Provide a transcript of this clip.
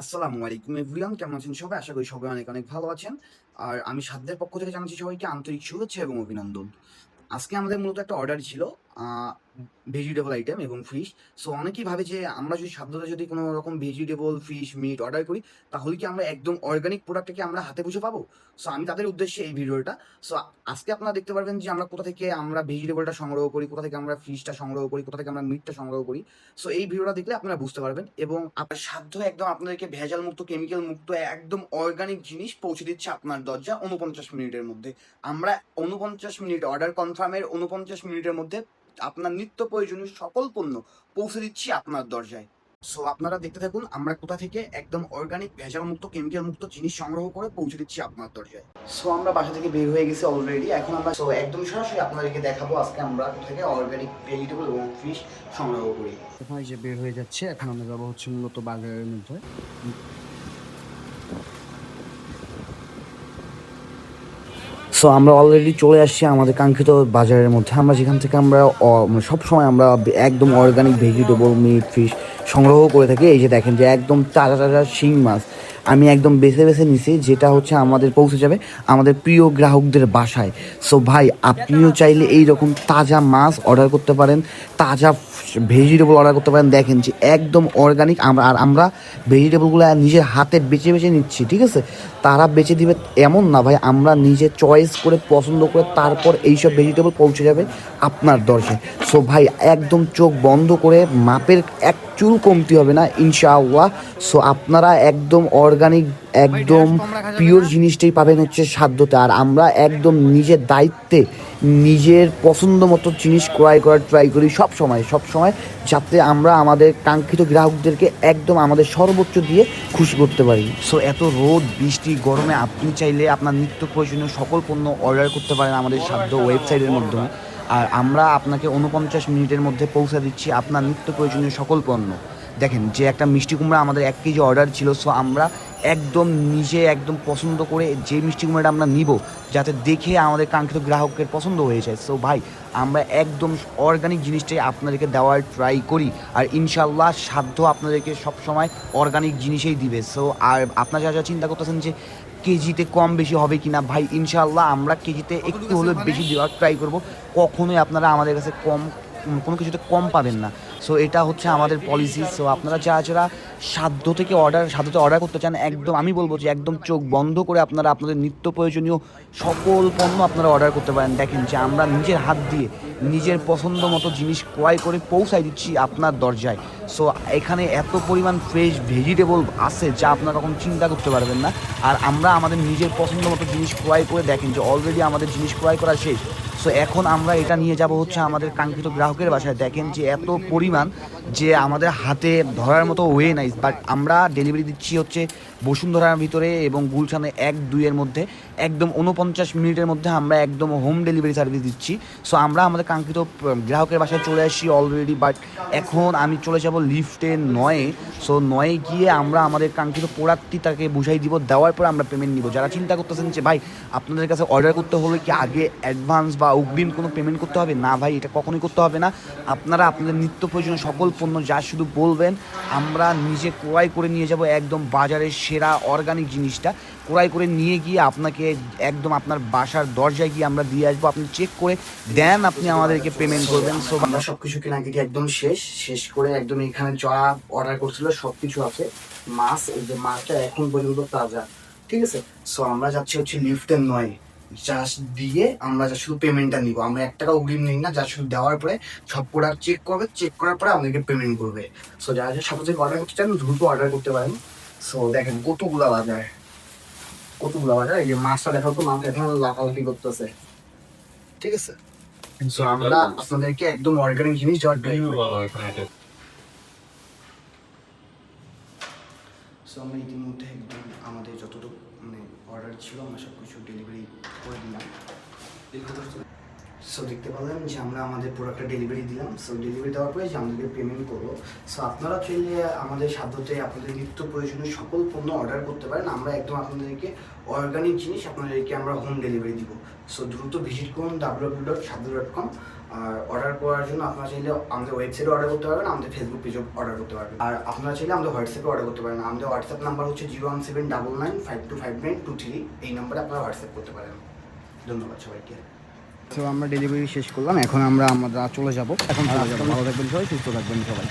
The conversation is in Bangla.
আসসালামু আলাইকুম এভরিওয়ান, কেমন আছেন সবাই? আশা করি সবাই অনেক অনেক ভালো আছেন। আর আমি সাধ্যের পক্ষ থেকে জানাচ্ছি সবাইকে আন্তরিক শুভেচ্ছা এবং অভিনন্দন। আজকে আমাদের মূলত একটা অর্ডার ছিল ভেজিটেবল আইটেম এবং ফিশ সো অনেকেই ভাবে যে আমরা যদি সাধ্যতে যদি কোনো রকম ভেজিটেবল ফিশ মিট অর্ডার করি, তাহলে কি আমরা একদম অর্গানিক প্রোডাক্টটাকে আমরা হাতে বসে পাবো? সো আমি তাদের উদ্দেশ্যে এই ভিডিওটা। সো আজকে আপনারা দেখতে পারবেন যে আমরা কোথা থেকে আমরা ভেজিটেবলটা সংগ্রহ করি, কোথা থেকে আমরা ফিশটা সংগ্রহ করি, কোথা থেকে আমরা মিটটা সংগ্রহ করি। সো এই ভিডিওটা দেখলে আপনারা বুঝতে পারবেন এবং আপনার সাধ্য একদম আপনাদেরকে ভেজাল মুক্ত কেমিক্যাল মুক্ত একদম অর্গানিক জিনিস পৌঁছে দিচ্ছে আপনার দরজা উনপঞ্চাশ মিনিটের মধ্যে। আমরা উনপঞ্চাশ মিনিট অর্ডার কনফার্মের উনপঞ্চাশ মিনিটের মধ্যে আপনার নিত্য প্রয়োজনীয় সকল পণ্য পৌঁছে দিচ্ছি আপনার দরজায়। সো আপনারা দেখতে থাকুন, আমরা কোথা থেকে একদম অর্গানিক ভেজাল মুক্ত কেমিক্যাল মুক্ত জিনিস সংগ্রহ করে পৌঁছে দিচ্ছি আপনার দরজায়। সো আমরা বাসা থেকে বের হয়ে গেছি অলরেডি এখন আমরা সো একদম সরাসরি আপনাদেরকে দেখাবো আজকে আমরা কোথা থেকে অর্গানিক ভেজিটেবল এবং ফিশ সংগ্রহ করি। এখন যে বের হয়ে যাচ্ছে, এখন আমরা যাব হচ্ছে মূলত বাজারের মধ্যে। সো আমরা অলরেডি চলে আসছি আমাদের কাঙ্ক্ষিত বাজারের মধ্যে। আমরা যেখান থেকে আমরা মানে সবসময় আমরা একদম অর্গানিক ভেজিটেবল মিট ফিশ সংগ্রহ করে থাকি। এই যে দেখেন যে একদম তাজা তাজা শিং মাছ। আমি একদম বেছে বেছে নিছি, যেটা হচ্ছে আমাদের পৌঁছে যাবে আমাদের প্রিয় গ্রাহকদের বাসায়। সো ভাই, আপনিও চাইলে এই রকম তাজা মাছ অর্ডার করতে পারেন, তাজা ভেজিটেবল অর্ডার করতে পারেন। দেখেন যে একদম অর্গানিক আমরা, আর আমরা ভেজিটেবলগুলো নিজের হাতে বেছে বেছে নিচ্ছি, ঠিক আছে? তারা বেছে দিবে এমন না, ভাই, আমরা নিজে চয়েস করে, পছন্দ করে তারপর এইসব ভেজিটেবল পৌঁছে যাবে আপনার দরজায় সো ভাই, একদম চোখ বন্ধ করে মাপের এক চুল কমতি হবে না, ইনশাআল্লাহ। সো আপনারা একদম অর্গানিক একদম পিওর জিনিসটাই পাবেন হচ্ছে সাধ্যতে। আর আমরা একদম নিজের দায়িত্বে, নিজের পছন্দ মতো জিনিস ক্রয় করার ট্রাই করি সব সময় সব সময়, যাতে আমরা আমাদের কাঙ্ক্ষিত গ্রাহকদেরকে একদম আমাদের সর্বোচ্চ দিয়ে খুশি করতে পারি। সো এত রোদ, বৃষ্টি, গরমে আপনি চাইলে আপনার নিত্য প্রয়োজনীয় সকল পণ্য অর্ডার করতে পারেন আমাদের সাধ্য ওয়েবসাইটের মাধ্যমে। আর আমরা আপনাকে উনপঞ্চাশ মিনিটের মধ্যে পৌঁছে দিচ্ছি আপনার নিত্য প্রয়োজনীয় সকল পণ্য। দেখেন, যে একটা মিষ্টি কুমড়া আমাদের এক কেজি অর্ডার ছিল সো আমরা একদম নিজে একদম পছন্দ করে যে মিষ্টি কুমড়াটা আমরা নিব, যাতে দেখে আমাদের কাঙ্ক্ষিত গ্রাহকের পছন্দ হয়ে যায়। সো ভাই, আমরা একদম অর্গানিক জিনিসটাই আপনাদেরকে দেওয়ার ট্রাই করি, আর ইনশাল্লাহ সাধ্য আপনাদেরকে সবসময় অর্গানিক জিনিসেই দিবে। সো আর আপনারা যা যা চিন্তা করতেছেন যে কেজিতে কম বেশি হবে কি না ভাই ইনশাল্লাহ আমরা কেজিতে একটু হলেও বেশি দেওয়ার ট্রাই করব। কখনোই আপনারা আমাদের কাছে কম কোনো কিছুতে কম পাবেন না। সো এটা হচ্ছে আমাদের পলিসি সো আপনারা যারা যারা সাধ্য থেকে অর্ডার সাধ্যতে অর্ডার করতে চান, একদম আমি বলব যে একদম চোখ বন্ধ করে আপনারা আপনাদের নিত্য প্রয়োজনীয় সকল পণ্য আপনারা অর্ডার করতে পারেন। দেখেন যে আমরা নিজের হাত দিয়ে নিজের পছন্দ মতো জিনিস ক্রয় করে পৌঁছাই দিচ্ছি আপনার দরজায়। সো এখানে এত পরিমাণ ফ্রেশ ভেজিটেবল আছে যা আপনারা কখন চিন্তা করতে পারবেন না। আর আমরা আমাদের নিজের পছন্দ মতো জিনিস ক্রয় করে দেখেন যে অলরেডি আমাদের জিনিস ক্রয় করা শেষ। সো এখন আমরা এটা নিয়ে যাব হচ্ছে আমাদের কাঙ্ক্ষিত গ্রাহকের বাসায়। দেখেন যে এত পরিমাণ যে আমাদের হাতে ধরার মতো ওয়ে নাই বাট আমরা ডেলিভারি দিচ্ছি হচ্ছে বসুন্ধরার ভিতরে এবং গুলশানে এক দুইয়ের মধ্যে। একদম উনপঞ্চাশ মিনিটের মধ্যে আমরা একদম হোম ডেলিভারি সার্ভিস দিচ্ছি। সো আমরা আমাদের কাঙ্ক্ষিত গ্রাহকের বাসায় চলে আসি অলরেডি বাট এখন আমি চলে যাব লিফটে নয়ে। সো নয়ে গিয়ে আমরা আমাদের কাঙ্ক্ষিত প্রোডাক্টটি তাকে বুঝাই দিব, দেওয়ার পর আমরা পেমেন্ট নিব। যারা চিন্তা করতেছেন যে, ভাই, আপনাদের কাছে অর্ডার করতে হলে কি আগে অ্যাডভান্স বা অগ্রিম কোনো পেমেন্ট করতে হবে? না ভাই, এটা কখনোই করতে হবে না। আপনারা আপনাদের নিত্য প্রয়োজনীয় সকল পণ্য যা শুধু বলবেন, আমরা নিজে ক্রয় করে নিয়ে যাব একদম বাজারের সেরা অর্গানিক জিনিসটা। ক্রয় করে নিয়ে গিয়ে আপনাকে একদম আপনার বাসার দরজায় গিয়ে আমরা দিয়ে আসব। আপনি চেক করে দেন আপনি আমাদেরকে পেমেন্ট করবেন। সো আমরা সবকিছু কেনাকাটি একদম শেষ? শেষ করে একদম এখানে যা অর্ডার করছিল সব কিছু আছে। মাছ, এই যে মাছটা এখন পর্যন্ত তাজা। ঠিক আছে? সো আমরা যাচ্ছি হচ্ছে লিফটের নয়। জাস্ট দিয়ে আমরা যা শুধু পেমেন্টটা নিব। আমরা এক টাকা অগ্রিম নিই না যা শুধু দেওয়ার পরে সব প্রোডাক্ট চেক করবে চেক করার পরে আমাদেরকে পেমেন্ট করবে। সো যারা যারা সাথে অর্ডার করতে চান দ্রুত অর্ডার করতে পারেন। সো দেখেন কতগুলা বাজার। কতগুলা বাজার? এই যে মাছটা দেখাও তো মাছ এখন লাফালাফি করতেছে। ঠিক আছে? সো আমরা আপনাদেরকে একদম অর্গানিক জিনিস করি। সো আমরা ইতিমধ্যে একদম আমাদের যতটুকু অর্ডার ছিল আমরা সব কিছু ডেলিভারি করে দিলাম। সো দেখতে পেলাম যে আমরা আমাদের প্রোডাক্টটা ডেলিভারি দিলাম। সো ডেলিভারি দেওয়ার পরে যে আমাদেরকে পেমেন্ট করব। সো আপনারা চাইলে আমাদের সাধ্যতে আপনাদের নিত্য প্রয়োজনীয় সকল পণ্য অর্ডার করতে পারেন। আমরা একদম আপনাদেরকে অর্গানিক জিনিস আপনাদেরকে আমরা হোম ডেলিভারি দিব। সো দ্রুত ভিজিট করুন W dot Sadhu dot com আর অর্ডার করার জন্য আপনারা চাইলে আমাদের ওয়েবসাইটে অর্ডার করতে পারবেন, আমাদের ফেসবুক পেজে অর্ডার করতে পারবেন। আর আপনারা চাইলে আমাদের হোয়াটসঅ্যাপে অর্ডার করতে পারেন। আমাদের হোয়াটসঅ্যাপ নাম্বার হচ্ছে zero one seven double nine five two five nine two three এই নাম্বারে আপনারা হোয়াটসঅ্যাপ করতে পারেন। ধন্যবাদ সবাইকে। তো আমরা ডেলিভারি শেষ করলাম। এখন আমরা আমরা চলে যাব। এখন ভালো থাকবেন সবাই সুস্থ থাকবেন সবাই।